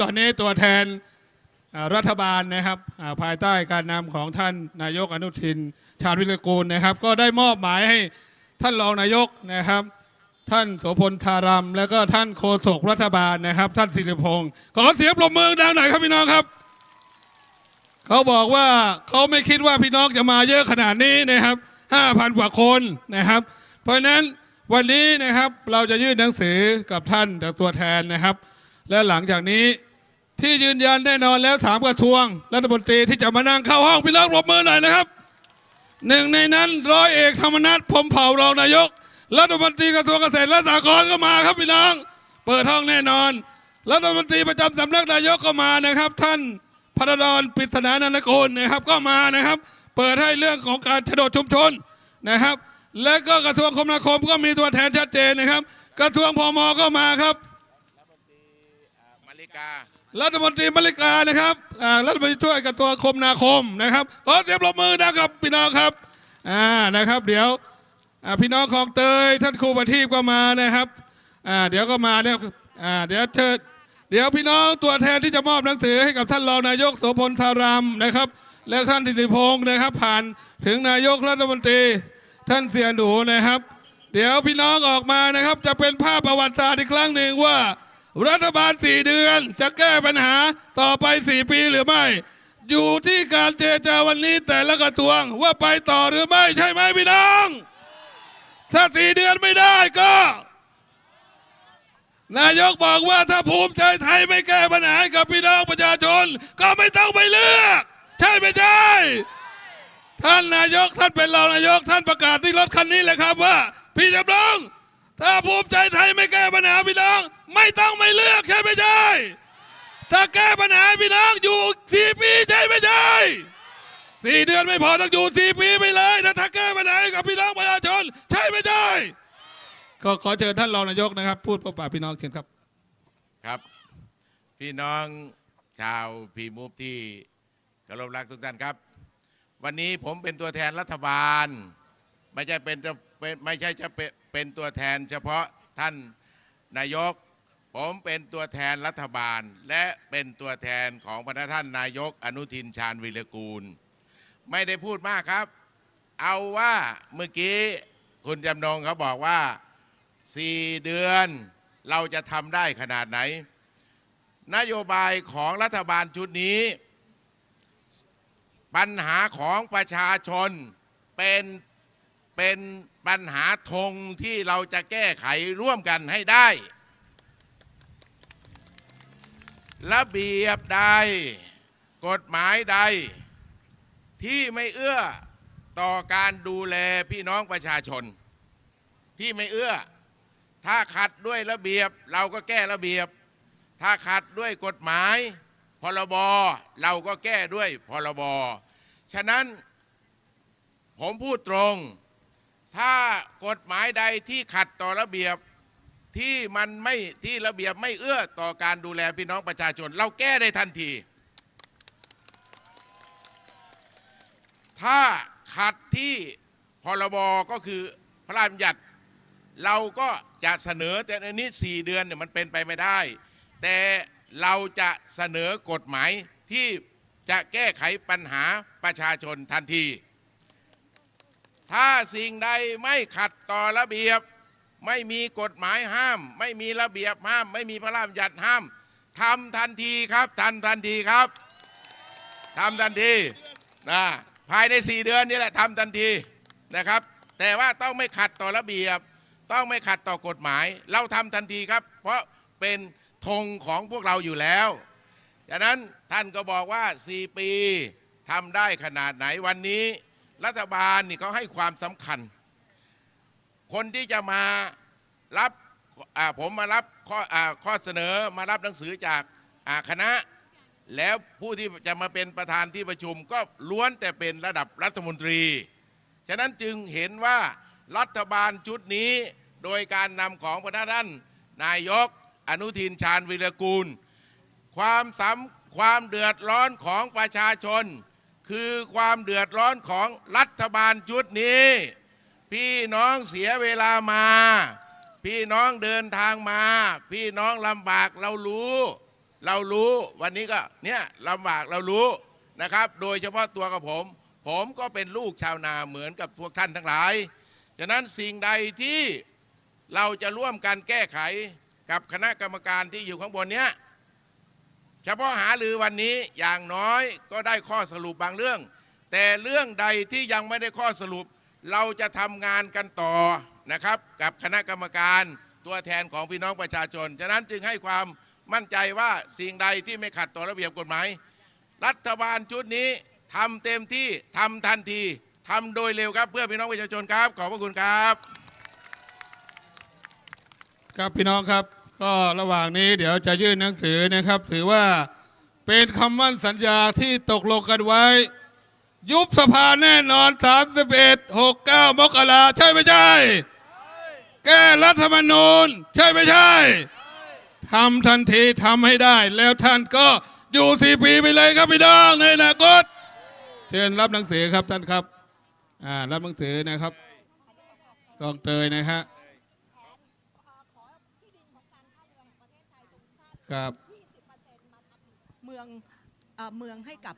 ตอนนี้ตัวแทนรัฐบาลนะครับภายใต้การนำของท่านนายกอนุทิน ชาญวิรกูลนะครับ ก็ได้มอบหมายให้ท่านรองนายกนะครับ ท่านโสพลธารัมแล้วก็ท่านโฆษกรัฐบาลนะครับ ท่านสิริพงศ์ขอเสียงปรบมือดังหน่อยครับพี่น้องครับ เขาบอกว่าเขาไม่คิดว่าพี่น้องจะมาเยอะขนาดนี้นะครับห้าพันกว่าคนนะครับ เพราะฉะนั้นวันนี้นะครับเราจะยื่นหนังสือกับท่านจากตัวแทนนะครับ และหลังจากนี้ ที่ยืนยันแน่นอนแล้วถามกระทรวง รัฐมนตรีที่จะมานั่งเข้าห้องพี่น้องปรบมือหน่อยนะครับหนึ่งในนั้นร้อยเอกธรรมนัฐพมเผ่ารองนายก รัฐมนตรีกระทรวงเกษตรและสหกรณ์ก็มาครับพี่น้อง เปิดห้องแน่นอน รัฐมนตรีประจำสำนักนายกก็มานะครับ ท่านพระดอนปริศนานันทกุลนะครับก็มานะครับ เปิดให้เรื่องของการฉดชุมชนนะครับ และก็กระทรวงคมนาคมก็มีตัวแทนชัดเจนนะครับ กระทรวงพมก็มาครับมาริกา รัฐมนตรีมริกานะครับรัฐมนตรีช่วยกระทรวงคมนาคมนะครับขอเสียงปรบมือนะครับพี่น้องครับอ่านะครับ เดี๋ยวพี่น้องของเตยท่านครูประทีปก็มานะครับอ่าเดี๋ยวก็มาเนี่ยอ่าเดี๋ยวเชิญเดี๋ยวพี่น้องตัวแทนที่จะมอบหนังสือให้กับท่านรองนายกโสพลธารามนะครับ และท่านธิติพงศ์นะครับ ผ่านถึงนายกรัฐมนตรี ท่านเสียหนูนะครับ เดี๋ยวพี่น้องออกมานะครับ จะเป็นภาพประวัติศาสตร์อีกครั้งหนึ่งว่า รัฐบาลสี่เดือนจะแก้ปัญหาต่อไปสี่ปีหรือไม่ อยู่ที่การเจรจาวันนี้แต่ละกระทรวงว่าไปต่อหรือไม่ใช่ไหมพี่น้อง ถ้าสี่เดือนไม่ได้ก็ นายกบอกว่าถ้าภูมิใจไทยไม่แก้ปัญหาให้กับพี่น้องประชาชน ก็ไม่ต้องไปเลือก ใช่ไม่ใช่ ท่านนายกท่านเป็นรองนายกท่านประกาศที่รถคันนี้เลยครับว่า พี่จำลอง ถ้าภูมิใจไทยไม่แก้ปัญหาพี่น้อง ไม่ต้องไม่เลือกใช่ไม่ใช่ ถ้าแก้ปัญหาพี่น้องอยู่สี่ปีใช่ไม่ใช่สี่เดือนไม่พอต้องอยู่สี่ปีไปเลยนะถ้าแก้ปัญหากับพี่น้องประชาชนใช่ไม่ใช่ก็ขอเชิญท่านรองนายกนะครับ พูดพบปะพี่น้องเชิญครับครับ พี่น้องชาวพีมูฟที่เคารพรักทุกท่านครับ วันนี้ผมเป็นตัวแทนรัฐบาล ไม่ใช่เป็นจะ เป็นไม่ใช่จะเป็นเป็นตัวแทน เฉพาะท่านนายก ผมเป็นตัวแทนรัฐบาล และเป็นตัวแทนของพระท่านนายกอนุทินชาญวิรกูล ไม่ได้พูดมากครับ เอาว่าเมื่อกี้คุณจำนงเขาบอกว่าสี่เดือนเราจะทำได้ขนาดไหน นโยบายของรัฐบาลชุดนี้ ปัญหาของประชาชนเป็น เป็นปัญหาธงที่เราจะแก้ไขร่วมกันให้ได้ ระเบียบใด กฎหมายใด ที่ไม่เอื้อต่อการดูแลพี่น้องประชาชน ที่ไม่เอื้อ ถ้าขัดด้วยระเบียบเราก็แก้ระเบียบ ถ้าขัดด้วยกฎหมาย พรบเราก็แก้ด้วยพรบฉะนั้นผมพูดตรง ถ้ากฎหมายใดที่ขัดต่อระเบียบที่มันไม่ที่ระเบียบไม่เอื้อต่อการดูแลพี่น้องประชาชน เราแก้ได้ทันที ถ้าขัดที่พรบก็คือพระราชบัญญัติ เราก็จะเสนอแต่อันนี้สี่เดือนเนี่ยมันเป็นไปไม่ได้ แต่เราจะเสนอกฎหมายที่จะแก้ไขปัญหาประชาชนทันที ถ้าสิ่งใดไม่ขัดต่อระเบียบ ไม่มีกฎหมายห้าม ไม่มีระเบียบห้าม ไม่มีพระราชบัญญัติห้ามทำทันทีครับทันทันทีครับทำทันทีนะภายในสี่เดือนนี่แหละทำทันทีนะครับ แต่ว่าต้องไม่ขัดต่อระเบียบ ต้องไม่ขัดต่อกฎหมาย เราทำทันทีครับ เพราะเป็นธงของพวกเราอยู่แล้วดังนั้นท่านก็บอกว่า 4 ปีทำได้ขนาดไหนวันนี้ รัฐบาลนี่เขาให้ความสำคัญ คนที่จะมารับผมมารับข้ออข้อเสนอมารับหนังสือจากคณะ แล้วผู้ที่จะมาเป็นประธานที่ประชุมก็ล้วนแต่เป็นระดับรัฐมนตรี ฉะนั้นจึงเห็นว่ารัฐบาลชุดนี้โดยการนำของพระท่านนายกอนุทินชาญวิรกูล ความสำความเดือดร้อนของประชาชน คือความเดือดร้อนของรัฐบาลชุดนี้ พี่น้องเสียเวลามา พี่น้องเดินทางมา พี่น้องลำบากเรารู้ เรารู้วันนี้ก็เนี่ยลำบากเรารู้นะครับ โดยเฉพาะตัวกับผม ผมก็เป็นลูกชาวนาเหมือนกับพวกท่านทั้งหลายฉะนั้นสิ่งใดที่เราจะร่วมกันแก้ไขกับคณะกรรมการที่อยู่ข้างบนเนี้ย เฉพาะหาลือวันนี้อย่างน้อยก็ได้ข้อสรุปบางเรื่อง แต่เรื่องใดที่ยังไม่ได้ข้อสรุป เราจะทำงานกันต่อนะครับ กับคณะกรรมการตัวแทนของพี่น้องประชาชน ฉะนั้นจึงให้ความมั่นใจว่าสิ่งใดที่ไม่ขัดต่อระเบียบกฎหมาย รัฐบาลชุดนี้ทำเต็มที่ทำทันทีทำโดยเร็วครับเพื่อพี่น้องประชาชนครับ ขอบพระคุณครับ ครับพี่น้องครับ ก็ระหว่างนี้เดี๋ยวจะยื่นหนังสือนะครับ ถือว่าเป็นคำมั่นสัญญาที่ตกลงกันไว้ ยุบสภาแน่นอน 31 69 มกราใช่ไม่ใช่ แก้รัฐธรรมนูญ ใช่ไม่ใช่ทำทันทีทำให้ได้ แล้วท่านก็อยู่สี่ปีไปเลยครับพี่น้องในอนาคตเชิญรับหนังสือครับท่านครับอ่ารับหนังสือนะครับกองเตยนะฮะ ครับเมืองเอ่อเมืองให้กับ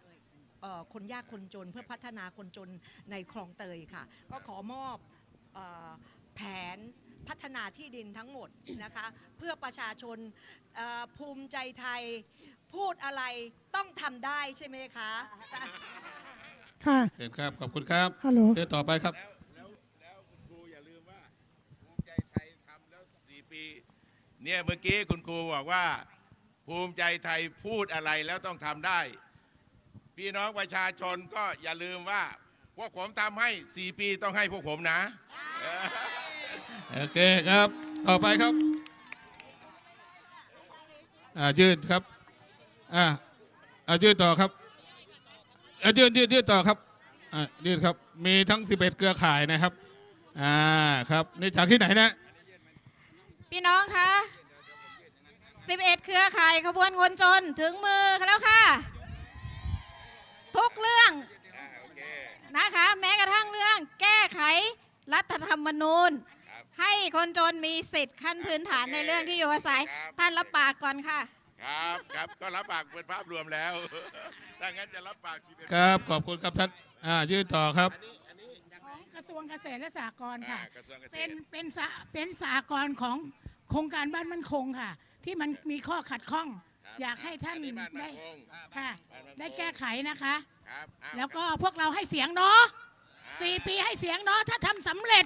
เอ่อคนยากคนจนเพื่อพัฒนาคนจนในคลองเตยค่ะ ก็ขอมอบเอ่อแผนพัฒนาที่ดินทั้งหมดนะคะ เพื่อประชาชนเอ่อภูมิใจไทยพูดอะไรต้องทำได้ใช่ไหมคะ ค่ะ เชิญครับ ขอบคุณครับฮัลโหลเชิญต่อไปครับแล้วแล้วคุณครูอย่าลืมว่าภูมิใจไทยทำแล้วสี่ปี เนี่ยเมื่อกี้คุณครูบอกว่า ภูมิใจไทยพูดอะไรแล้วต้องทำได้ พี่น้องประชาชนก็อย่าลืมว่า พวกผมทำให้สี่ปีต้องให้พวกผมนะ โอเคครับ ต่อไปครับอ่ายืดครับอ่าอ่ายืดต่อครับอ่ายืดยืดยืดต่อครับอ่ายืดครับ มีทั้ง 11 เครือข่ายนะครับ อ่า ครับ นี่จากที่ไหนนะ พี่น้องคะ 11 เครือข่ายขบวนคนจนถึงมือแล้วค่ะ ทุกเรื่องนะคะ แม้กระทั่งเรื่องแก้ไขรัฐธรรมนูญครับให้คนจนมีสิทธิ์ขั้นพื้นฐานในเรื่องที่อยู่อาศัยครับท่านรับปากก่อนค่ะ ครับครับก็รับปากเป็นภาพรวมแล้วถ้างั้นจะรับปากสิบเอ็ดครับ ขอบคุณครับท่านอ่ายืดต่อครับอันนี้อันนี้ยังไงของกระทรวงเกษตรและสหกรณ์อ่าค่ะกระทรวงเกษเป็นตรเป็นสะเป็นสหกรณ์ของ โครงการบ้านมั่นคงค่ะ ที่มันมีข้อขัดข้อง ครับอยากให้ท่านอับ้านได้ มั่นคงค่ะ บ้านมั่นคงได้แก้ไขนะคะ ครับอ้าแล้วก็พวกเราให้เสียงเนาะสี่ปีให้เสียงเนาะถ้าทำสำเร็จ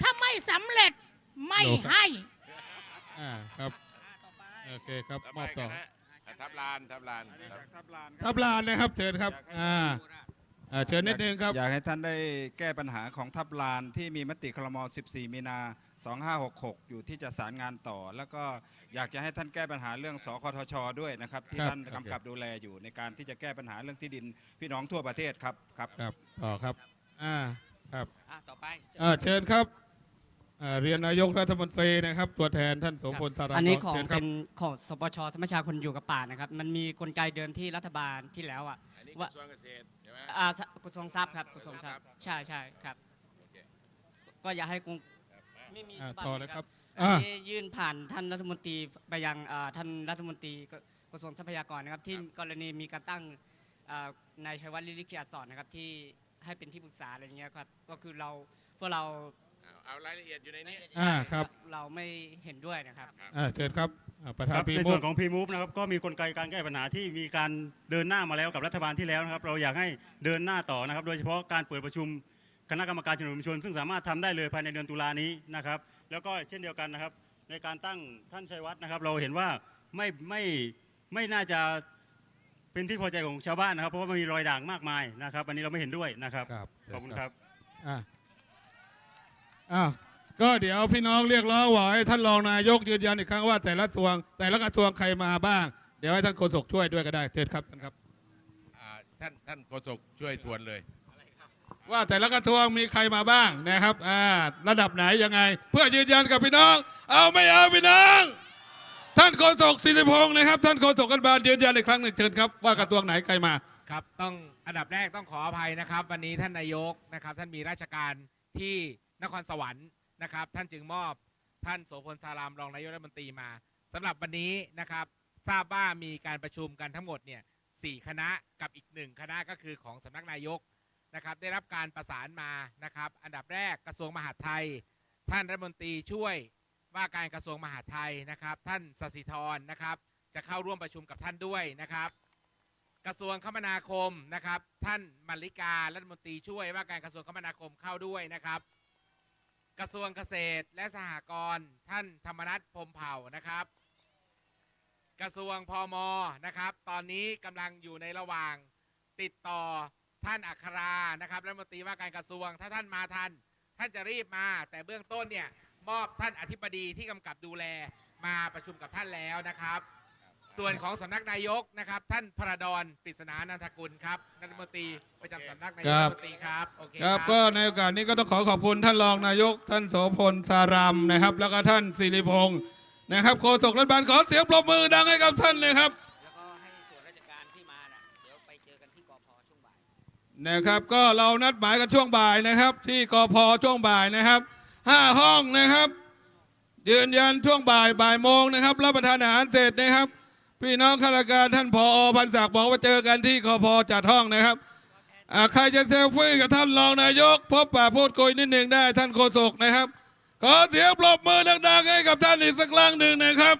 ถ้าไม่สำเร็จไม่โลครับให้ อ่าครับโอเคครับต่อมไปอบต่อคณะทับลานทับลานครับ ทับลานนะครับเชิญครับ อ่า อ่าเชิญนิดนึงครับ อยากให้ท่านได้แก้ปัญหาของทับลานที่มีมติคลม14 มีนา 2566 อยู่ที่จะสารงานต่อ แล้วก็อยากจะให้ท่านแก้ปัญหาเรื่องสคทช ด้วยนะครับ ที่ครับท่านโอเคกำกับดูแลอยู่ในการที่จะแก้ปัญหาเรื่องที่ดินพี่น้องทั่วประเทศครับครับ ครับต่อครับอ่าครับอะต่อไป อ่าเชิญครับอ่าเรียนนายกรัฐมนตรีนะครับ ตัวแทนท่านโสมพลสารอันนี้ของเชิญครัเป็บ นของสปชสมัชชาคนอยู่กับป่านะครับ มันมีกลไกเดิมที่รัฐบาลที่แล้วอะ อันนี้กว่า ระทรวงเกษตรใช่ ไหมอ่ากระทรวงทรัพย์ครับกระทรวงทรัพย์ใช่ใช่ครับก็อยากให้กรุงไม่มีอ่าฉบับต่อไหเลนยคครัรับบอ่า ที่ยื่นผ่านท่านรัฐมนตรีไปยังอ่าท่านรัฐมนตรีกระทรวงทรัพยากรนะครับ ที่กรณีมีการตั้งอ่านายชัยวัฒน์ลิลิเกียรติสอนนะครับที่ให้เป็นที่ปรึกษาอะไรอย่างเงี้ยครับก็คือเราพวกเรา เอาเอารายละเอียดอยู่ในนี้ อ่าครับเราไม่เห็นด้วยนะครับ อ่าเชิญครับอ่าประธาคนรับปีในมุส่วกนของ p m o v e นะครับก็มีกลไกการแก้ปัญหาที่มีการเดินหน้ามาแล้วกับรัฐบาลที่แล้วนะครับ เราอยากให้เดินหน้าต่อนะครับ โดยเฉพาะการเปิดประชุมคณะกรรมการชุมนุมชน ซึ่งสามารถทำได้เลยภายในเดือนตุลานี้นะครับ แล้วก็เช่นเดียวกันนะครับ ในการตั้งท่านชัยวัฒน์นะครับ เราเห็นว่าไม่ไม่ไม่น่าจะเป็นที่พอใจของชาวบ้านนะครับ เพราะว่ามันมีรอยด่างมากมายนะครับ อันนี้เราไม่เห็นด้วยนะครับครับขอบคุณครับ อ่า อ่าก็เดี๋ยวพี่น้องเรียกร้องว่าให้ท่านรองนายกยืนยันอีกครั้งว่าแต่ละกระทรวง แต่ละกระทรวงใครมาบ้าง เดี๋ยวให้ท่านโฆษกช่วยด้วยก็ได้เชิญครับท่านครับอ่าท่านท่านโฆษกช่วยทวนเลย ว่าแต่ละกระทรวงมีใครมาบ้างนะครับอ่าระดับไหนยังไง เพื่อยืนยันกับพี่น้อง เอาไม่เอาพี่น้อง ท่านโฆษกศิริพงศ์นะครับ ท่านโฆษกกันบาลยืนยันอีกครั้งหนึ่งเชิญครับว่ากระทรวงไหนใครมา ครับต้องอันดับแรกต้องขออภัยนะครับ วันนี้ท่านนายกนะครับ ท่านมีราชการที่ นครสวรรค์นะครับ ท่านจึงมอบท่านโสพลสารามรองนายกรัฐมนตรีมาสำหรับวันนี้นะครับ ทราบว่ามีการประชุมกันทั้งหมดเนี่ยสี่คณะกับอีกหนึ่งคณะก็คือของสำนักนายกนะครับ ได้รับการประสานมานะครับ อันดับแรกกระทรวงมหาดไทย ท่านรัฐมนตรีช่วยว่าการกระทรวงมหาดไทยนะครับ ท่านสสิธรนะครับ จะเข้าร่วมประชุมกับท่านด้วยนะครับ กระทรวงคมนาคมนะครับ ท่านมาริการัฐมนตรีช่วยว่าการกระทรวงคมนาคมเข้าด้วยนะครับ กระทรวงเกษตรและสหกรณ์ท่านธรรมนัฐพรมเผ่านะครับ กระทรวงพมนะครับ ตอนนี้กำลังอยู่ในระหว่างติดต่อท่านอัครานะครับรัฐมนตรีว่าการกระทรวงถ้าท่านมาทัน ท่านจะรีบมา แต่เบื้องต้นเนี่ยมอบท่านอธิบดีที่กำกับดูแลมาประชุมกับท่านแล้วนะครับ ส่วนของสำนักนายกนะครับ ท่านพระดอนปริศนานันทกุลครับรัฐมนตรีประจำสำนักนายกครัรับฐมนตรีครับโอเคครับก็ในโอกาสนี้ก็ต้องขอขอบคุณท่านรองนายก ท่านโสพลสารามนะครับ แล้วก็ท่านสิริพงศ์นะครับโฆษกรัฐบาลขอเสียงปรบมือดังให้กับท่านเลยครับแล้วก็ให้ส่วนราชการที่มาน่ะเดี๋ยวไปเจอกันที่กพช่วงบ่ายนะครับ ก็เรานัดหมายกันช่วงบ่ายนะครับ ที่กพช่วงบ่ายนะครับห้าห้องนะครับ ยืนยันช่วงบ่ายบ่ายโมงนะครับรับประทานอาหารเสร็จนะครับ พี่น้องข้าราชการท่านผอพันศักดิ์บอกว่าเจอกันที่คอพจัดห้องนะครับใครจะเซลฟี่กับท่านรองนายก พบปะพูดคุยนิดหนึ่งได้ท่านโฆษกนะครับ ขอเสียงปรบมือดังๆให้กับท่านอีกสักครั้งหนึ่งนะครับ